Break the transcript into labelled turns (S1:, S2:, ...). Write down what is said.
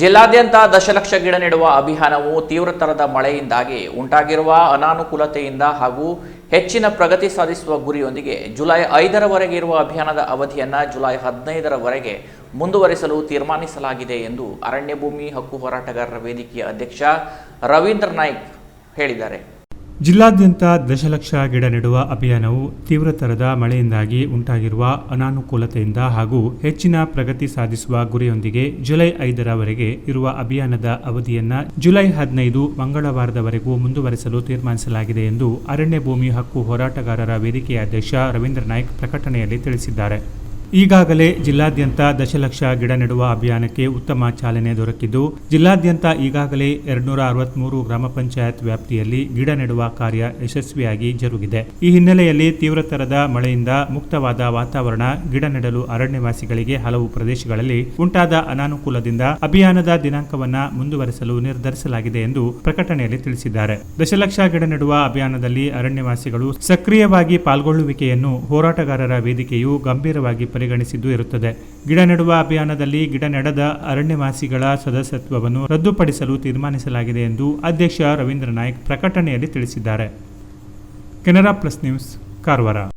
S1: ಜಿಲ್ಲಾದ್ಯಂತ ದಶಲಕ್ಷ ಗಿಡ ನೆಡುವ ಅಭಿಯಾನವು ತೀವ್ರತರದ ಮಳೆಯಿಂದಾಗಿ ಉಂಟಾಗಿರುವ ಅನಾನುಕೂಲತೆಯಿಂದ ಹಾಗೂ ಹೆಚ್ಚಿನ ಪ್ರಗತಿ ಸಾಧಿಸುವ ಗುರಿಯೊಂದಿಗೆ ಜುಲೈ ಐದರವರೆಗೆ ಇರುವ ಅಭಿಯಾನದ ಅವಧಿಯನ್ನು ಜುಲೈ ಹದಿನೈದರವರೆಗೆ ಮುಂದುವರಿಸಲು ತೀರ್ಮಾನಿಸಲಾಗಿದೆ ಎಂದು ಅರಣ್ಯ ಭೂಮಿ ಹಕ್ಕು ಹೋರಾಟಗಾರರ ವೇದಿಕೆಯ ಅಧ್ಯಕ್ಷ ರವೀಂದ್ರ ನಾಯ್ಕ್ ಹೇಳಿದ್ದಾರೆ.
S2: ಜಿಲ್ಲಾದ್ಯಂತ ದಶಲಕ್ಷ ಗಿಡ ನೆಡುವ ಅಭಿಯಾನವು ತೀವ್ರತರದ ಮಳೆಯಿಂದಾಗಿ ಉಂಟಾಗಿರುವ ಅನಾನುಕೂಲತೆಯಿಂದ ಹಾಗೂ ಹೆಚ್ಚಿನ ಪ್ರಗತಿ ಸಾಧಿಸುವ ಗುರಿಯೊಂದಿಗೆ ಜುಲೈ ಐದರವರೆಗೆ ಇರುವ ಅಭಿಯಾನದ ಅವಧಿಯನ್ನ ಜುಲೈ ಹದಿನೈದು ಮಂಗಳವಾರದವರೆಗೂ ಮುಂದುವರೆಸಲು ತೀರ್ಮಾನಿಸಲಾಗಿದೆ ಎಂದು ಅರಣ್ಯ ಭೂಮಿ ಹಕ್ಕು ಹೋರಾಟಗಾರರ ವೇದಿಕೆಯ ಅಧ್ಯಕ್ಷ ರವೀಂದ್ರ ನಾಯ್ಕ್ ಪ್ರಕಟಣೆಯಲ್ಲಿ ತಿಳಿಸಿದ್ದಾರೆ. ಈಗಾಗಲೇ ಜಿಲ್ಲಾದ್ಯಂತ ದಶಲಕ್ಷ ಗಿಡ ನೆಡುವ ಅಭಿಯಾನಕ್ಕೆ ಉತ್ತಮ ಚಾಲನೆ ದೊರಕಿದ್ದು, ಜಿಲ್ಲಾದ್ಯಂತ ಈಗಾಗಲೇ ಎರಡ್ನೂರ ಅರವತ್ಮೂರು ಗ್ರಾಮ ಪಂಚಾಯತ್ ವ್ಯಾಪ್ತಿಯಲ್ಲಿ ಗಿಡ ನೆಡುವ ಕಾರ್ಯ ಯಶಸ್ವಿಯಾಗಿ ಜರುಗಿದೆ. ಈ ಹಿನ್ನೆಲೆಯಲ್ಲಿ ತೀವ್ರತರದ ಮಳೆಯಿಂದ ಮುಕ್ತವಾದ ವಾತಾವರಣ, ಗಿಡ ನೆಡಲು ಅರಣ್ಯವಾಸಿಗಳಿಗೆ ಹಲವು ಪ್ರದೇಶಗಳಲ್ಲಿ ಉಂಟಾದ ಅನಾನುಕೂಲದಿಂದ ಅಭಿಯಾನದ ದಿನಾಂಕವನ್ನ ಮುಂದುವರೆಸಲು ನಿರ್ಧರಿಸಲಾಗಿದೆ ಎಂದು ಪ್ರಕಟಣೆಯಲ್ಲಿ ತಿಳಿಸಿದ್ದಾರೆ. ದಶಲಕ್ಷ ಗಿಡ ನೆಡುವ ಅಭಿಯಾನದಲ್ಲಿ ಅರಣ್ಯವಾಸಿಗಳು ಸಕ್ರಿಯವಾಗಿ ಪಾಲ್ಗೊಳ್ಳುವಿಕೆಯನ್ನು ಹೋರಾಟಗಾರರ ವೇದಿಕೆಯು ಗಂಭೀರವಾಗಿ ಪರಿಗಣಿಸಿದ್ದು ಇರುತ್ತದೆ. ಗಿಡ ನೆಡುವ ಅಭಿಯಾನದಲ್ಲಿ ಗಿಡ ನೆಡದ ಅರಣ್ಯವಾಸಿಗಳ ಸದಸ್ಯತ್ವವನ್ನು ರದ್ದುಪಡಿಸಲು ತೀರ್ಮಾನಿಸಲಾಗಿದೆ ಎಂದು ಅಧ್ಯಕ್ಷ ರವೀಂದ್ರ ನಾಯ್ಕ್ ಪ್ರಕಟಣೆಯಲ್ಲಿ ತಿಳಿಸಿದ್ದಾರೆ. Canara plus news, Karwar.